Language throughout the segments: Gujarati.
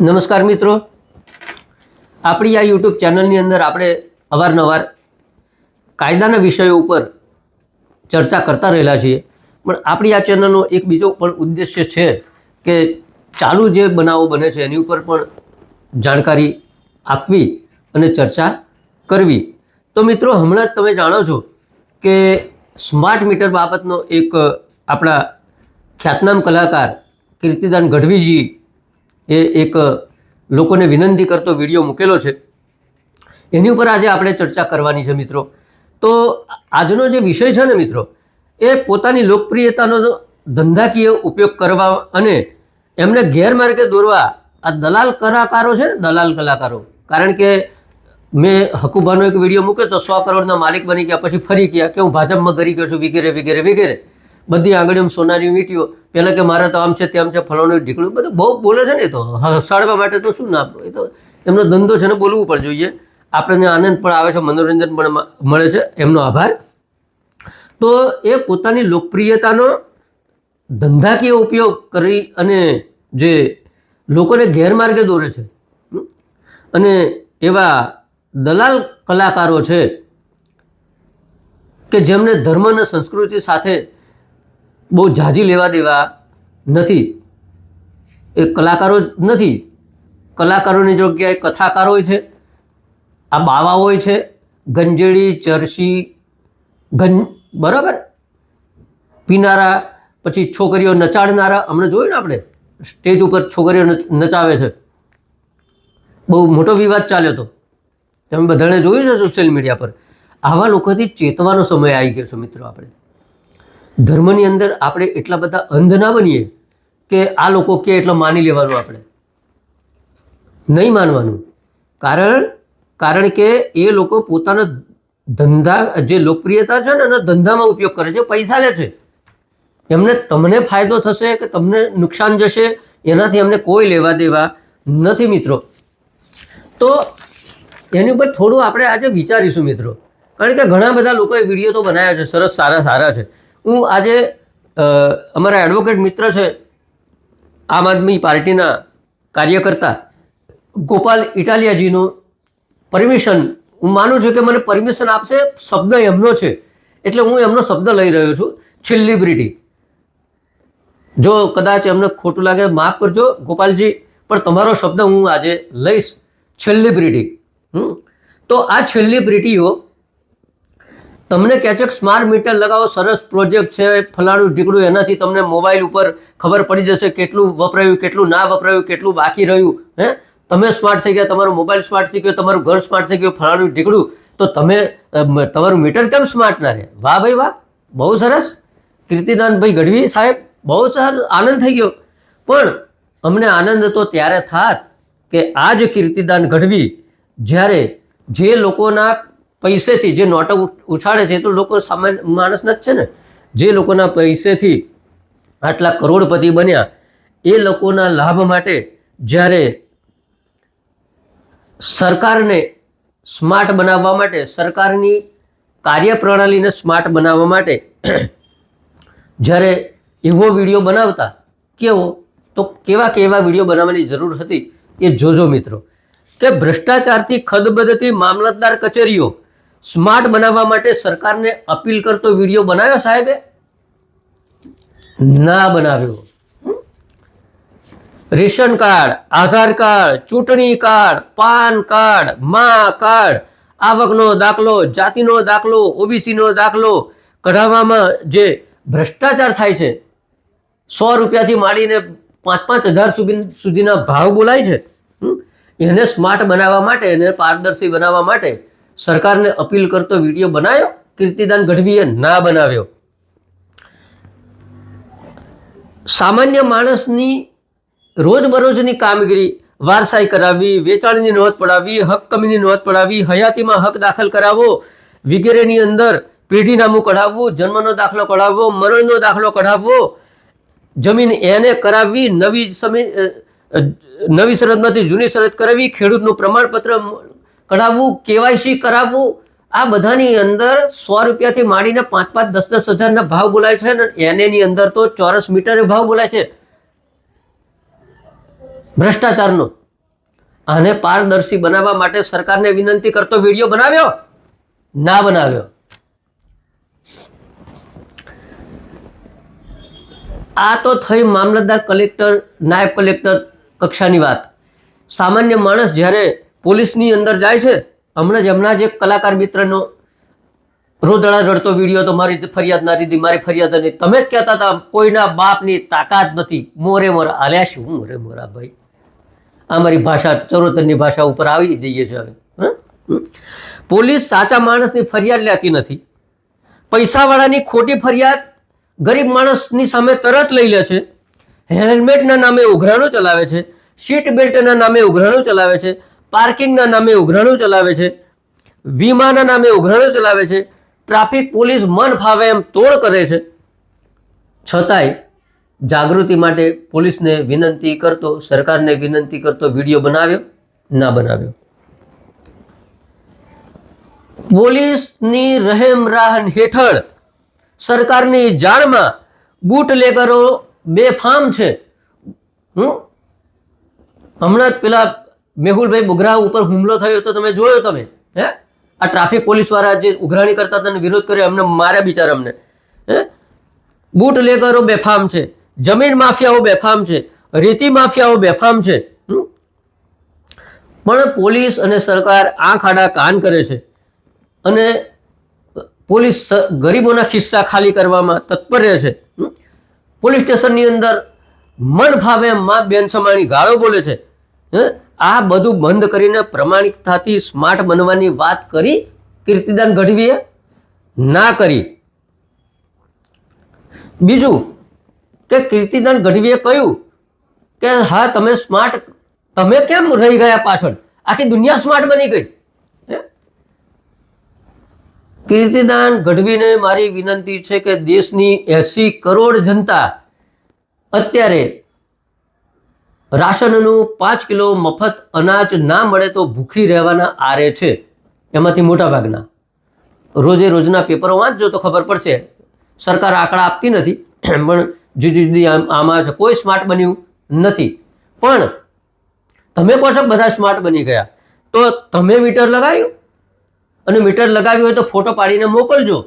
નમસ્કાર મિત્રો. આપણી આ યુટ્યુબ ચેનલની અંદર આપણે અવારનવાર કાયદાના વિષયો ઉપર ચર્ચા કરતા રહેલા છીએ. પણ આપણી આ ચેનલનો એક બીજો પણ ઉદ્દેશ્ય છે કે ચાલુ જે બનાવો બને છે, એની ઉપર પણ જાણકારી આપવી અને ચર્ચા કરવી. તો મિત્રો, હમણાં જ તમે જાણો છો કે સ્માર્ટ મીટર બાબતનો એક આપણા ખ્યાતનામ કલાકાર કીર્તિદાન ગઢવીજી એ એક લોકોને વિનંતી કરતો વીડિયો મૂકેલો છે. એની ઉપર આજે આપણે ચર્ચા કરવાની છે મિત્રો. તો આજનો જે વિષય છે ને મિત્રો, એ પોતાની લોકપ્રિયતાનો ધંધાકીય ઉપયોગ કરવા અને એમને ગેરમાર્ગે દોરવા આ દલાલ કલાકારો છે ને, દલાલ કલાકારો. કારણ કે મેં હકુભાનો એક વીડિયો મૂક્યો તો સો કરોડના માલિક બની ગયા, પછી ફરી ગયા, કે હું ભાજપમાં ગરી ગયો છું, વગેરે વગેરે વગેરે. બધી આંગળીઓ સોનાની વીંટીઓ પહેલાં કે મારે તો આમ છે તેમ છે ફલાણું ઢીકળું બધું બહુ બોલે છે ને તો. હસાડવા માટે તો શું ના એ તો એમનો ધંધો છે ને બોલવું પણ જોઈએ. આપણને આનંદ પણ આવે છે, મનોરંજન પણ મળે છે. એમનો આભાર. તો એ પોતાની લોકપ્રિયતાનો ધંધાકીય ઉપયોગ કરી અને જે લોકોને ગેરમાર્ગે દોરે છે? અને એવા દલાલ કલાકારો છે કે જેમને ધર્મ અને સંસ્કૃતિ સાથે બહુ ઝાઝી લેવા દેવા નથી. એ કલાકારો જ નથી. કલાકારોની જગ્યાએ કથાકારો હોય છે, આ બાવા હોય છે ગંજેડી ચરસી ગં બરાબર? પીનારા, પછી છોકરીઓ નચાડનારા, હમણાં જોયું ને આપણે? સ્ટેજ ઉપર છોકરીઓ નચાવે છે. બહુ મોટો વિવાદ ચાલ્યો હતો તમે બધાને જોયું છે સોશિયલ મીડિયા પર? આવા લોકોથી ચેતવાનો સમય આવી ગયો છે મિત્રો આપણે. ધર્મની અંદર આપણે એટલા બધા અંધ ના બનીએ કે આ લોકો કે એટલો માની લેવાનું આપણે. નહીં માનવાનું. કારણ કારણ કે એ લોકો પોતાના ધંધા, જે લોકપ્રિયતા છે ને, એના ધંધામાં ઉપયોગ કરે છે, પૈસા લે છે. એમને તમને ફાયદો થશે કે તમને નુકસાન જશે, એનાથી અમને કોઈ લેવા દેવા નથી મિત્રો. તો એની ઉપર થોડું આપણે આજે વિચારીશું મિત્રો. કારણ કે ઘણા બધા લોકોએ વીડિયો તો બનાવ્યા છે, સરસ સારા સારા છે. હું આજે અમારા એડવોકેટ મિત્ર છે, આમ આદમી પાર્ટીના કાર્યકર્તા ગોપાલ ઇટાલિયાજીનું પરમિશન હું માનું છું કે મને પરમિશન આપશે, શબ્દ એમનો છે, એટલે હું એમનો શબ્દ લઈ રહ્યો છું છેલ્લિબ્રિટી જો કદાચ એમને ખોટું લાગે, માફ કરજો ગોપાલજી, પણ તમારો શબ્દ હું આજે લઈશ છેલ્લિબ્રિટી તો આ છેલ્લિબ્રિટીઓ તમને કહે છે કે સ્માર્ટ મીટર લગાવો, સરસ પ્રોજેક્ટ છે, ફલાણું ઢીકડું, એનાથી તમને મોબાઈલ ઉપર ખબર પડી જશે કેટલું વપરાયું, કેટલું ના વપરાયું, કેટલું બાકી રહ્યું, હે? તમે સ્માર્ટ થઈ ગયા, તમારો મોબાઈલ સ્માર્ટ થઈ ગયો, તમારું ઘર સ્માર્ટ થઈ ગયું, ફલાણું ઢીકડું, તો તમે તમારું મીટર કેમ સ્માર્ટ ના રહે? વાહ ભાઈ વાહ, બહુ સરસ. કીર્તિદાનભાઈ ગઢવી સાહેબ, બહુ સરસ આનંદ થઈ ગયો. પણ અમને આનંદ તો ત્યારે થાત કે આ જ કીર્તિદાન ગઢવી જ્યારે જે લોકોના પૈસેથી જે નોટો ઉછાળે છે એ તો લોકો સામાન્ય માણસના જ છે ને. જે લોકોના પૈસેથી આટલા કરોડપતિ બન્યા, એ લોકોના લાભ માટે જ્યારે સરકારને સ્માર્ટ બનાવવા માટે, સરકારની કાર્યપ્રણાલીને સ્માર્ટ બનાવવા માટે જ્યારે એવો વીડિયો બનાવતા, કેવો? તો કેવા કેવા વીડિયો બનાવવાની જરૂર હતી એ જોજો મિત્રો. કે ભ્રષ્ટાચારથી ખદબદતી મામલતદાર કચેરીઓ સ્માર્ટ બનાવવા માટે સરકારને અપીલ કરતો વીડિયો બનાવ્યો સાહેબે ના બનાવ્યો રેશન કાર્ડ, આધાર કાર્ડ, ચૂંટણી card, PAN card, Maa card, આવકનો દાખલો, જાતિનો દાખલો, ઓબીસીનો દાખલો કઢાવવામાં જે ભ્રષ્ટાચાર થાય છે, સો રૂપિયાથી માંડીને પાંચ પાંચ હજાર સુધી સુધીના ભાવ બોલાય છે? એને સ્માર્ટ બનાવવા માટે, એને પારદર્શી બનાવવા માટે સરકારને અપીલ કરતો વીડિયો બનાવ્યો કીર્તિદાન ગઢવીએ ના બનાવ્યો. સામાન્ય માણસની રોજબરોજની કામગીરી, વારસાઈ કરાવવી, વેચાણની નોંધ પડાવવી, હક કમીની નોંધ પડાવવી, હયાતીમાં હક દાખલ કરાવવો, વગેરેની અંદર પેઢીનામું કઢાવવું, જન્મનો દાખલો કઢાવવો, મરણનો દાખલો કઢાવવો, જમીન એને કરાવવી, નવી સમી નવી શરતમાંથી જૂની શરત કરાવવી, ખેડૂતનું પ્રમાણપત્ર કઢાવવું, કેવાયસી કરાવવું, આ બધાની અંદર સો રૂપિયાથી માંડીને પાંચ પાંચ દસ દસ હજારના ભાવ બોલાય છે ને એનેની અંદર તો ચોરસ મીટરે ભાવ બોલાય છે. ભ્રષ્ટાચારનો. આને પારદર્શી બનાવવા માટે સરકારને વિનંતી કરતો વીડિયો બનાવ્યો? ના બનાવ્યો. આ તો થઈ મામલતદાર કલેક્ટર, નાયબ કલેક્ટર કક્ષાની વાત. સામાન્ય માણસ જ્યારે પોલીસની અંદર જાય છે. હમણાં જ હમણાં જ એક કલાકાર મિત્રનો રોદડા રડતો વીડિયો તો મારી ફરિયાદ ના દીધી મારી ફરિયાદ નહીં તમે જ કહેતા હતા, કોઈના બાપની તાકાત નથી. મોરે મોરા, આલ્યા શું મોરે મોરા ભાઈ? આ મારી ભાષા, ચરોતરની ભાષા ઉપર આવી જઈએ છે હવે? પોલીસ સાચા માણસની ફરિયાદ લેતી નથી. પૈસાવાળાની ખોટી ફરિયાદ ગરીબ માણસની સામે તરત લઈ લે છે. હેલ્મેટના નામે ઉઘરાણું ચલાવે છે. સીટ બેલ્ટના નામે ઉઘરાણું ચલાવે છે. પાર્કિંગના નામે ઉઘરાણું ચલાવે છે, વીમાના નામે ઉઘરાણું ચલાવે છે, ટ્રાફિક પોલીસ મન ફાવે એમ તોડ કરે છે. છતાંય જાગૃતિ માટે પોલીસને વિનંતી કરતો, સરકારને વિનંતી કરતો વીડિયો બનાવ્યો, ના બનાવ્યો. પોલીસની રહેમ રાહ હેઠળ સરકારની જાણમાં બૂટલેગરો બેફામ છે. હમ હમણાં જ પેલા મેહુલભાઈ બુગરા ઉપર હુમલો થયો તો તમે જોયો તમે, હે આ ટ્રાફિક પોલીસવાળા જે ઉઘરાણી કરતા હતા વિરોધ કર્યો, એમને માર્યા બિચારા અમને, હે બુટલેગરો બેફામ છે, જમીન માફિયાઓ બેફામ છે, રેતી માફિયાઓ બેફામ છે? પણ પોલીસ અને સરકાર આંખ આડા કાન કરે છે અને પોલીસ ગરીબોના ખિસ્સા ખાલી કરવામાં તત્પર રહે છે? પોલીસ સ્ટેશનની અંદર મન ફાવે મા બેન સમાણી ગાળો બોલે છે, હે? આ બધું બંધ કરીને પ્રમાણિકતાથી સ્માર્ટ બનવાની વાત કરી કીર્તિદાન ગઢવીએ ના કરી. બીજું કે કીર્તિદાન ગઢવીએ કહ્યું કે હા, તમે સ્માર્ટ, તમે કેમ રહી ગયા પાછળ? આખી દુનિયા સ્માર્ટ બની ગઈ? કીર્તિદાન ગઢવીને મારી વિનંતી છે કે દેશની એસી કરોડ જનતા અત્યારે રાશનનું પાંચ કિલો મફત અનાજ ના મળે તો ભૂખી રહેવાના આરે છે. એમાંથી મોટાભાગના. રોજે રોજના પેપરો વાંચજો તો ખબર પડશે. સરકાર આંકડા આપતી નથી, પણ જુદી જુદી આમ- છે કોઈ સ્માર્ટ બન્યું નથી. પણ તમે કહો છો બધા સ્માર્ટ બની ગયા. તો તમે મીટર લગાવ્યું. અને મીટર લગાવ્યું હોય તો ફોટો પાડીને મોકલજો.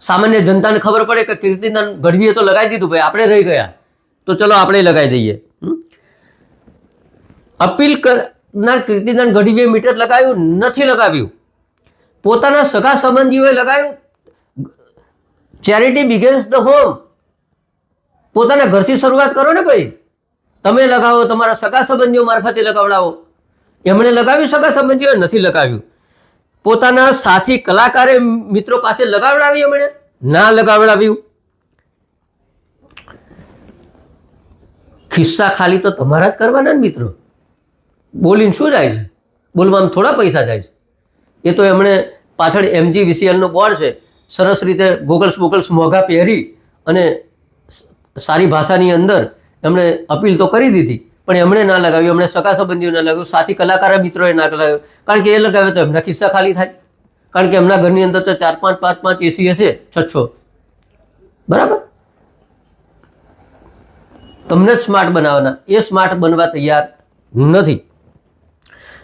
સામાન્ય જનતાને ખબર પડે કે કીર્તિદાન ગઢવીએ તો લગાવી દીધું, ભાઈ આપણે રહી ગયા. તો ચલો આપણે લગાવી દઈએ? અપીલ કરનાર કીર્તિદાન ગઢવીએ મીટર લગાવ્યું, નથી લગાવ્યું. પોતાના સગા સંબંધીઓએ લગાવ્યું. ચેરિટી બિગેન્સ ધ હોમ પોતાના ઘરથી શરૂઆત કરો ને ભાઈ. તમે લગાવો, તમારા સગા સંબંધીઓ મારફતે લગાવડાવો. એમણે લગાવ્યું, સગા સંબંધીઓએ નથી લગાવ્યું. પોતાના સાથી કલાકારે મિત્રો પાસે લગાવડાવ્યું એમણે? ના લગાવડાવ્યું. ખિસ્સા ખાલી તો તમારા જ કરવાના ને મિત્રો. બોલીને શું જાય છે? બોલવામાં થોડા પૈસા જાય છે. એ તો એમણે પાછળ એમજી વીસીએલનો બોર્ડ છે. સરસ રીતે ગોગલ્સ બોગલ્સ મોંઘા પહેરી અને સારી ભાષાની અંદર એમણે અપીલ તો કરી દીધી, પણ એમણે ના લગાવ્યું. એમણે સગા સંબંધીઓ ના લગાવ્યું. સાથી કલાકાર મિત્રોએ ના લગાવ્યું. કારણ કે એ લગાવે તો એમના ખિસ્સા ખાલી થાય. કારણ કે એમના ઘરની અંદર તો ચાર પાંચ પાંચ પાંચ એસી હશે, છ છ. બરાબર? તમને જ સ્માર્ટ બનાવવાના. એ સ્માર્ટ બનવા તૈયાર નથી.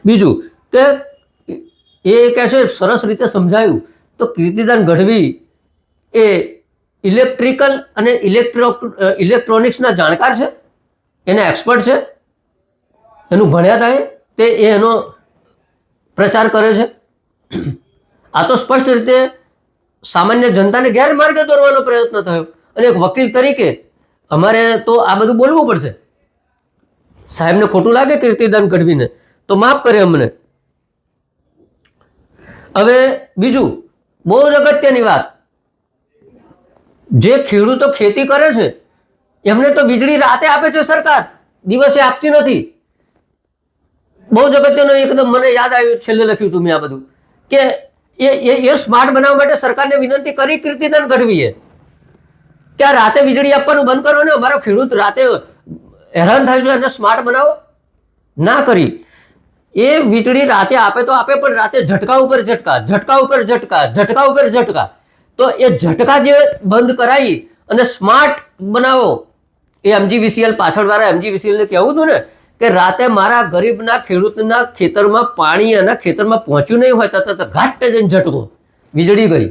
બીજું કે એ કહે છે સરસ રીતે સમજાયું. તો કીર્તિદાન ગઢવી એ ઇલેક્ટ્રિકલ અને ઇલેક્ટ્રો, ઇલેક્ટ્રોનિક્સના જાણકાર છે, એના એક્સપર્ટ છે, એનું ભણ્યા હતા તે એનો પ્રચાર કરે છે. આ તો સ્પષ્ટ રીતે સામાન્ય જનતાને ગેરમાર્ગે દોરવાનો પ્રયત્ન થયો. અને એક વકીલ તરીકે અમારે તો આ બધું બોલવું પડશે. સાહેબને ખોટું લાગે કીર્તિદાન ગઢવીને? તો માફ કરે અમને. હવે બીજું, બહુ જ અગત્યની વાત. જે ખેડૂતો ખેતી કરે છે, એમને તો વીજળી રાતે આપે છે સરકાર, દિવસે આપતી નથી. બહુ જ અગત્યનું એકદમ મને યાદ આવ્યું, છેલ્લે લખ્યું હતું મેં આ બધું, કે એ એ એ સ્માર્ટ બનાવવા માટે સરકારને વિનંતી કરી કીર્તિદાન ગઢવીએ કે આ રાતે વીજળી આપવાનું બંધ કરો ને અમારો ખેડૂત રાતે હેરાન થાય છે, એને સ્માર્ટ બનાવો. ના કરી. એ વીજળી રાતે આપે તો આપે, પણ રાતે ઝટકા ઉપર ઝટકા ઝટકા ઉપર ઝટકા ઝટકા ઉપર ઝટકા. તો એ ઝટકા જે બંધ કરાવી અને સ્માર્ટ બનાવો, એ એમજીવીસીએલ પાછળવાળા એમજીવીસીએલને કહેવું હતું ને, કે રાતે મારા ગરીબના ખેડૂતના ખેતરમાં પાણી એના ખેતરમાં પહોંચ્યું નહીં હોય તરત ઘાટ જઈને ઝટકો. વીજળી ગઈ.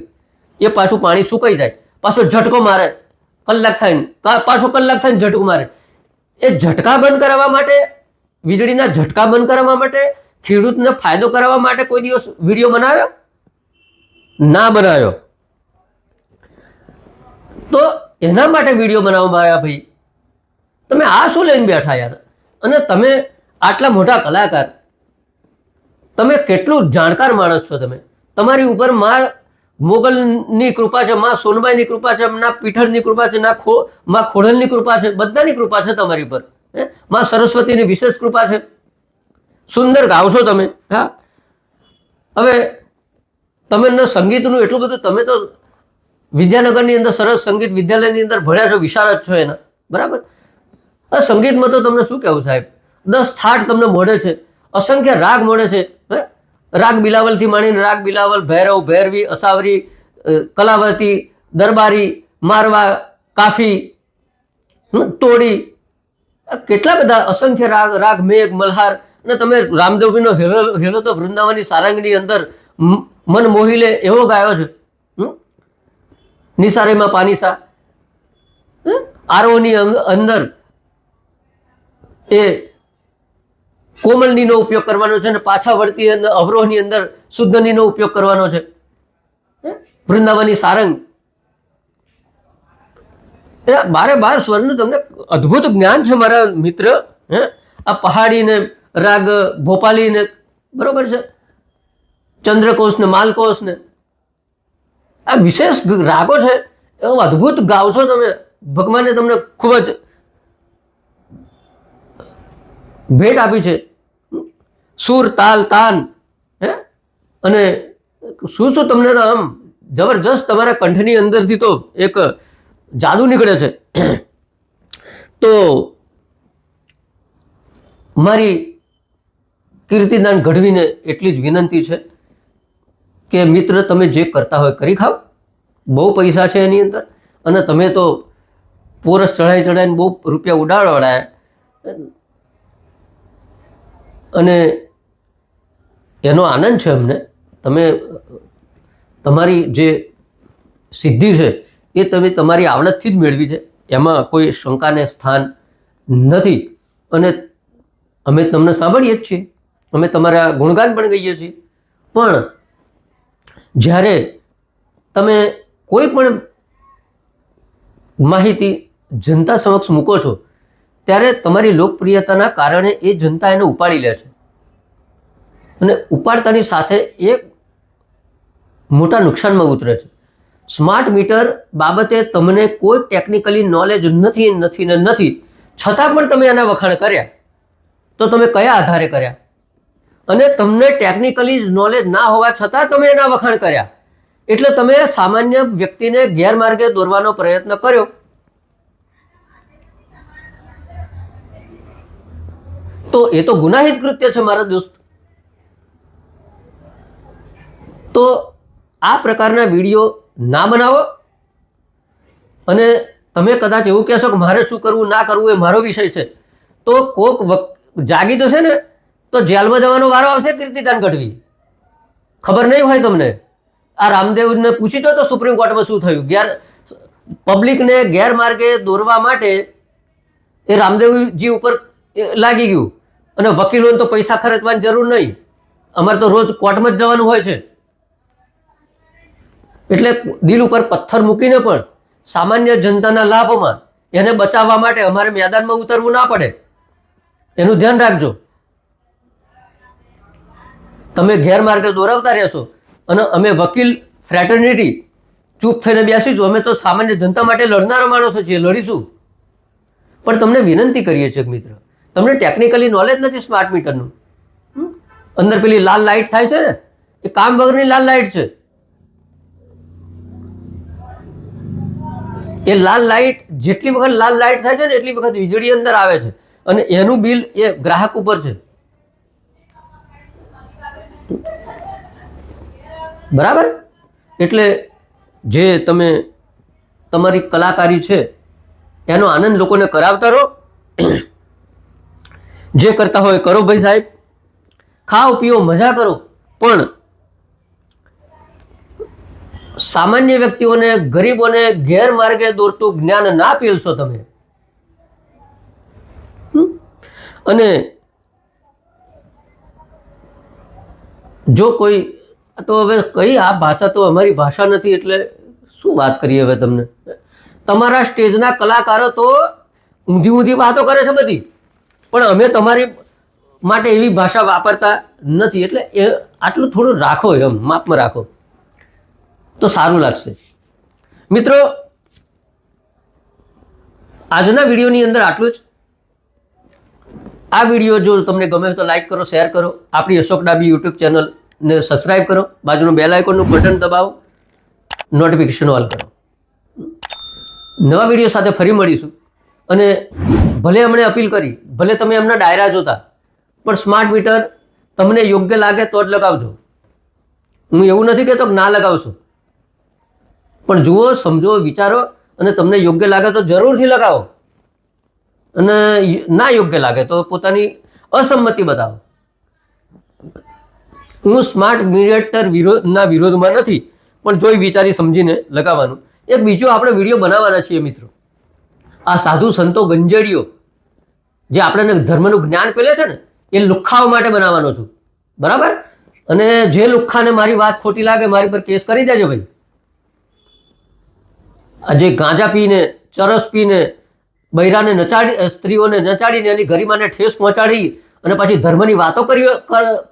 એ પાછું પાણી સુકાઈ જાય. પાછો ઝટકો મારે. કલાક થાય ને પાછો કલાક થાય ને ઝટકો મારે. એ ઝટકા બંધ કરાવવા માટે વીજળીના ઝટકા બંધ કરાવવા માટે, ખેડૂતને ફાયદો કરાવવા માટે કોઈ દિવસ વીડિયો બનાવ્યો? ના બનાવ્યો. તો એના માટે વીડિયો બનાવવામાં આવ્યા ભાઈ? તમે આ શું લઈને બેઠા યાર? અને તમે આટલા મોટા કલાકાર, તમે કેટલું જાણકાર માણસ છો તમે? તમારી ઉપરમાં મોગલની કૃપા છે, માં સોનબાઈની કૃપા છે, ના પીઠળની કૃપા છે, ના ખો, માં ખોડલની કૃપા છે, બધાની કૃપા છે તમારી પર. હે માં સરસ્વતીની વિશેષ કૃપા છે. સુંદર ગાવશો તમે, હા? હવે તમે સંગીતનું એટલું બધું, તમે તો વિદ્યાનગરની અંદર સરસ સંગીત વિદ્યાલયની અંદર ભણ્યા છો વિશારદ છો એના. બરાબર? આ સંગીતમાં તો તમને શું કહેવું સાહેબ? દસ થાટ તમને મળે છે, અસંખ્ય રાગ મળે છે રાગ બિલાવલથી માંડીને રાગ બિલાવલ, ભૈરવ, ભૈરવી, અસાવરી કલાવતી, દરબારી, મારવા, કાફી તોડી કેટલા બધા અસંખ્ય રાગ રાગ, મેઘ, મલ્હાર અને તમે રામદેવજીનો હેલો હેલો તો વૃંદાવનની સારંગની અંદર મન મોહી લે એવો ગાયો છે? નિસારેમાં પાનીસા? આરોની અંદર એ કોમલનીનો ઉપયોગ કરવાનો છે અને પાછા વળતી અવરોહની અંદર શુદ્ધનીનો ઉપયોગ કરવાનો છે? વૃંદાવનની સારંગ બારે બાર સ્વરનું તમને અદ્ભુત જ્ઞાન છે મારા મિત્ર, હે? આ પહાડીને રાગ, ભોપાલીને, બરોબર છે? ચંદ્રકોષને ને માલકોશ ને આ વિશેષ રાગો છે, એવો અદ્ભુત ગાવ છો તમે. ભગવાને તમને ખૂબ જ ભેટ આપી છે. સુર, તાલ, તાન, હે? અને શું શું તમને આમ જબરજસ્ત તમારા કંઠની અંદરથી તો એક જાદુ નીકળે છે. તો મારી કીર્તિદાન ઘડવીને એટલી જ વિનંતી છે કે, મિત્ર, તમે જે કરતા હોય કરી ખાઓ બહુ પૈસા છે એની અંદર અને તમે તો પોરસ ચઢાઈ ચઢાઈને બહુ રૂપિયા ઉડાડવાળા અને એનો આનંદ છે અમને. તમે, તમારી જે સિદ્ધિ છે એ તમે તમારી આવડતથી જ મેળવી છે. એમાં કોઈ શંકાને સ્થાન નથી. અને અમે તમને સાંભળીએ જ છીએ. અમે તમારા ગુણગાન પણ ગઈએ છીએ. પણ જ્યારે તમે કોઈ પણ માહિતી જનતા સમક્ષ મૂકો છો, ત્યારે તમારી લોકપ્રિયતાના કારણે એ જનતા એને ઉપાડી લે છે. અને ઉપાડતાની સાથે એ મોટા નુકસાનમાં ઉતરે છે. સ્માર્ટ મીટર બાબતે તમને કોઈ ટેકનિકલી નોલેજ નથી નથી ને નથી. છતાં પણ તમે એના વખાણ કર્યા. તો તમે કયા આધારે કર્યા? અને તમને ટેકનિકલી નોલેજ ના હોવા છતાં તમે એના વખાણ કર્યા. એટલે તમે સામાન્ય વ્યક્તિને ગેરમાર્ગે દોરવાનો પ્રયત્ન કર્યો. તો એ તો ગુનાહિત કૃત્ય છે મારા દોસ્ત. તો આ પ્રકારના વીડિયો ના બનાવો. અને તમે કદાચ એવું કહેશો કે મારે શું કરવું, ના કરવું એ મારો વિષય છે. તો કોક જાગી જશે ને, તો જેલમાં જવાનો વારો આવશે કીર્તિદાન ગઢવી. ખબર નહીં હોય તમને? આ રામદેવને પૂછી તો સુપ્રીમ કોર્ટમાં શું થયું? ગેર, પબ્લિકને ગેરમાર્ગે દોરવા માટે એ રામદેવજી ઉપર લાગી ગયું. અને વકીલોને તો પૈસા ખર્ચવાની જરૂર નહીં. અમારે તો રોજ કોર્ટમાં જ જવાનું હોય છે. એટલે દિલ ઉપર પથ્થર મૂકીને પણ સામાન્ય જનતાના લાભમાં એને બચાવવા માટે અમારે મેદાનમાં ઉતરવું ના પડે. એનું ધ્યાન રાખજો. તમે ગેરમાર્ગે દોરાવતા રહેશો અને અમે વકીલ ફ્રેટર્નિટી ચૂપ થઈને બેસીશું. અમે તો સામાન્ય જનતા માટે લડનારા માણસો છીએ, લડીશું. પણ તમને વિનંતી કરીએ છીએ મિત્ર, તમને ટેકનિકલી નોલેજ નથી સ્માર્ટ મીટરનું અંદર પેલી લાલ લાઇટ થાય છે ને? એ કામ વગરની લાલ લાઇટ છે. એ લાલ લાઇટ, જેટલી વખત લાલ લાઇટ થાય છે ને એટલી વખત વીજળી અંદર આવે છે. અને એનું બિલ એ ગ્રાહક ઉપર છે. બરાબર? એટલે જે તમે, તમારી કલાકારી છે, એનો આનંદ લોકોને કરાવતા રહો. જે કરતા હોય કરો ભાઈ સાહેબ. ખાઓ, પીઓ, મજા કરો. પણ સામાન્ય વ્યક્તિઓને, ગરીબોને ગેરમાર્ગે દોરતું જ્ઞાન ના પીલશો તમે? અને જો કોઈ, તો હવે કઈ આ ભાષા તો અમારી ભાષા નથી એટલે શું વાત કરીએ હવે તમને? તમારા સ્ટેજના કલાકારો તો ઊંધી ઊંધી વાતો કરે છે બધી. પણ અમે તમારી માટે એવી ભાષા વાપરતા નથી. એટલે એ આટલું થોડું રાખો એમ, માપમાં રાખો. તો સારું લાગશે. મિત્રો, આજના વિડીયોની અંદર આટલું જ. આ વીડિયો જો તમને ગમે તો લાઈક કરો શેર કરો. આપણી અશોક ડાબી યુટ્યુબ ચેનલને સબસ્ક્રાઈબ કરો. બાજુનું બેલ આઇકોનનું બટન દબાવો. નોટિફિકેશન ઓલ કરો. નવા વીડિયો સાથે ફરી મળીશું. અને ભલે એમણે અપીલ કરી, ભલે તમે એમના ડાયરા જોતા, પણ સ્માર્ટ મીટર તમને યોગ્ય લાગે તો જ લગાવજો. હું એવું નથી કહેતો કે ના લગાવશો. પણ જુઓ, સમજો, વિચારો અને તમને યોગ્ય લાગે તો જરૂરથી લગાવો. અને ના યોગ્ય લાગે તો પોતાની અસંમતિ બતાવો. હું સ્માર્ટ મીટર વિરોધના વિરોધમાં નથી, પણ જોઈ વિચારી સમજીને લગાવવાનું. એક બીજો આપણે વીડિયો બનાવવાના છીએ મિત્રો. આ સાધુ સંતો ગંજડીઓ, જે આપણને ધર્મનું જ્ઞાન પેલે છે ને, એ લુખ્ખાઓ માટે બનાવવાનો છું. બરાબર? અને જે લુખ્ખાને મારી વાત ખોટી લાગે, મારી પર કેસ કરી દેજો ભાઈ. જે ગાંજા પીને, ચરસ પીને, બૈરાને નચાડી સ્ત્રીઓને નચાડીને એની ગરિમાને ઠેસ પહોંચાડી અને પછી ધર્મની વાતો કરી,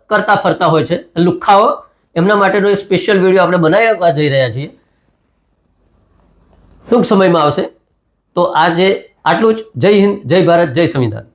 કરતા ફરતા હોય છે. લુખ્ખાઓ એમના માટેનો એ સ્પેશિયલ વીડિયો આપણે બનાવવા જઈ રહ્યા છીએ. ટૂંક સમયમાં આવશે. તો આજે આટલું જ. જય હિન્દ, જય ભારત, જય સંવિધાન.